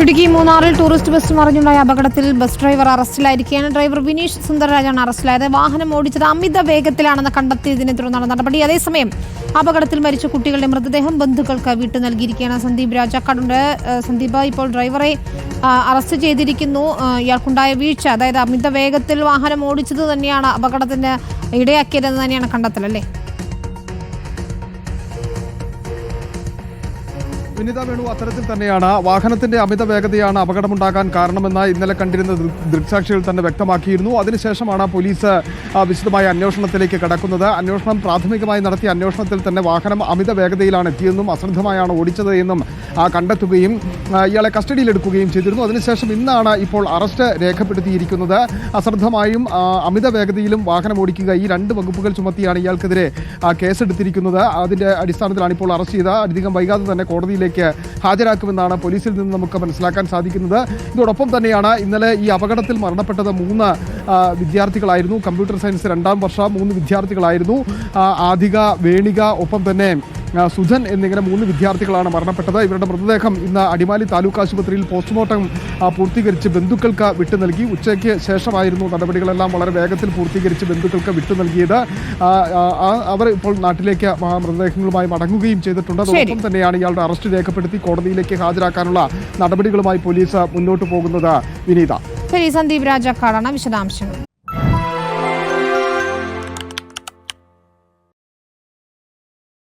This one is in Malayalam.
ഇടുക്കി മൂന്നാറിൽ ടൂറിസ്റ്റ് ബസ് മറിഞ്ഞുണ്ടായ അപകടത്തിൽ ബസ് ഡ്രൈവർ അറസ്റ്റിലായിരിക്കുകയാണ്. ഡ്രൈവർ വിനീഷ് സുന്ദരരാജാണ് അറസ്റ്റിലായത്. വാഹനം ഓടിച്ചത് അമിത വേഗത്തിലാണെന്ന് കണ്ടെത്തിയതിനെ തുടർന്നാണ് നടപടി. അതേസമയം അപകടത്തിൽ മരിച്ച കുട്ടികളുടെ മൃതദേഹം ബന്ധുക്കൾക്ക് വിട്ടു നൽകിയിരിക്കുകയാണ്. സന്ദീപ് രാജാക്കാടുണ്ട്. സന്ദീപ് ഇപ്പോൾ ഡ്രൈവറെ അറസ്റ്റ് ചെയ്തിരിക്കുന്നു. ഇയാൾക്കുണ്ടായ വീഴ്ച അതായത് അമിത വേഗത്തിൽ വാഹനം ഓടിച്ചത് തന്നെയാണ് അപകടത്തിന് ഇടയാക്കിയതെന്ന് തന്നെയാണ് കണ്ടെത്തൽ അല്ലേ? വിനിത വേണു അത്തരത്തിൽ തന്നെയാണ്. വാഹനത്തിന്റെ അമിത വേഗതയാണ് അപകടമുണ്ടാകാൻ കാരണമെന്ന് ഇന്നലെ കണ്ടിരുന്ന ദൃക്സാക്ഷികൾ തന്നെ വ്യക്തമാക്കിയിരുന്നു. അതിനുശേഷമാണ് പോലീസ് വിശദമായ അന്വേഷണത്തിലേക്ക് കടക്കുന്നത്. അന്വേഷണം പ്രാഥമികമായി നടത്തിയ അന്വേഷണത്തിൽ തന്നെ വാഹനം അമിത വേഗതയിലാണ് എത്തിയെന്നും അശ്രദ്ധമായാണ് ഓടിച്ചത് എന്നും കണ്ടെത്തുകയും ഇയാളെ കസ്റ്റഡിയിലെടുക്കുകയും ചെയ്തിരുന്നു. അതിനുശേഷം ഇന്നാണ് ഇപ്പോൾ അറസ്റ്റ് രേഖപ്പെടുത്തിയിരിക്കുന്നത്. അശ്രദ്ധമായും അമിത വേഗതയിലും വാഹനം ഓടിക്കുക ഈ രണ്ട് വകുപ്പുകൾ ചുമത്തിയാണ് ഇയാൾക്കെതിരെ കേസെടുത്തിരിക്കുന്നത്. അതിന്റെ അടിസ്ഥാനത്തിലാണ് ഇപ്പോൾ അറസ്റ്റ് ചെയ്ത. അധികം വൈകാതെ തന്നെ കോടതിയിലേക്ക് ഹാജരാക്കുമെന്നാണ് പോലീസിൽ നിന്ന് നമുക്ക് മനസ്സിലാക്കാൻ സാധിക്കുന്നത്. ഇതോടൊപ്പം തന്നെയാണ് ഇന്നലെ ഈ അപകടത്തിൽ മരണപ്പെട്ടത് മൂന്ന് വിദ്യാർത്ഥികളായിരുന്നു. കമ്പ്യൂട്ടർ സയൻസ് രണ്ടാം വർഷം മൂന്ന് വിദ്യാർത്ഥികളായിരുന്നു. ആധിക വേണിക ഒപ്പം തന്നെ ആ, സുധൻ എന്നിങ്ങനെ മൂന്ന് വിദ്യാർത്ഥികളാണ് മരണപ്പെട്ടത്. ഇവരുടെ മൃതദേഹം ഇന്ന് അടിമാലി താലൂക്ക് ആശുപത്രിയിൽ പോസ്റ്റ്മോർട്ടം പൂർത്തീകരിച്ച് ബന്ധുക്കൾക്ക് വിട്ടു നൽകി. ഉച്ചയ്ക്ക് ശേഷമായിരുന്നു നടപടികളെല്ലാം വളരെ വേഗത്തിൽ പൂർത്തീകരിച്ച് ബന്ധുക്കൾക്ക് വിട്ടു നൽകിയത്. അവർ ഇപ്പോൾ നാട്ടിലേക്ക് മൃതദേഹങ്ങളുമായി മടങ്ങുകയും ചെയ്തിട്ടുണ്ട്. അതോടൊപ്പം തന്നെയാണ് ഇയാളുടെ അറസ്റ്റ് രേഖപ്പെടുത്തി കോടതിയിലേക്ക് ഹാജരാക്കാനുള്ള നടപടികളുമായി പോലീസ് മുന്നോട്ട് പോകുന്നത് വിനീത. ശരി സന്ദീപ് രാജാക്കാടാണ് വിശദാംശങ്ങൾ.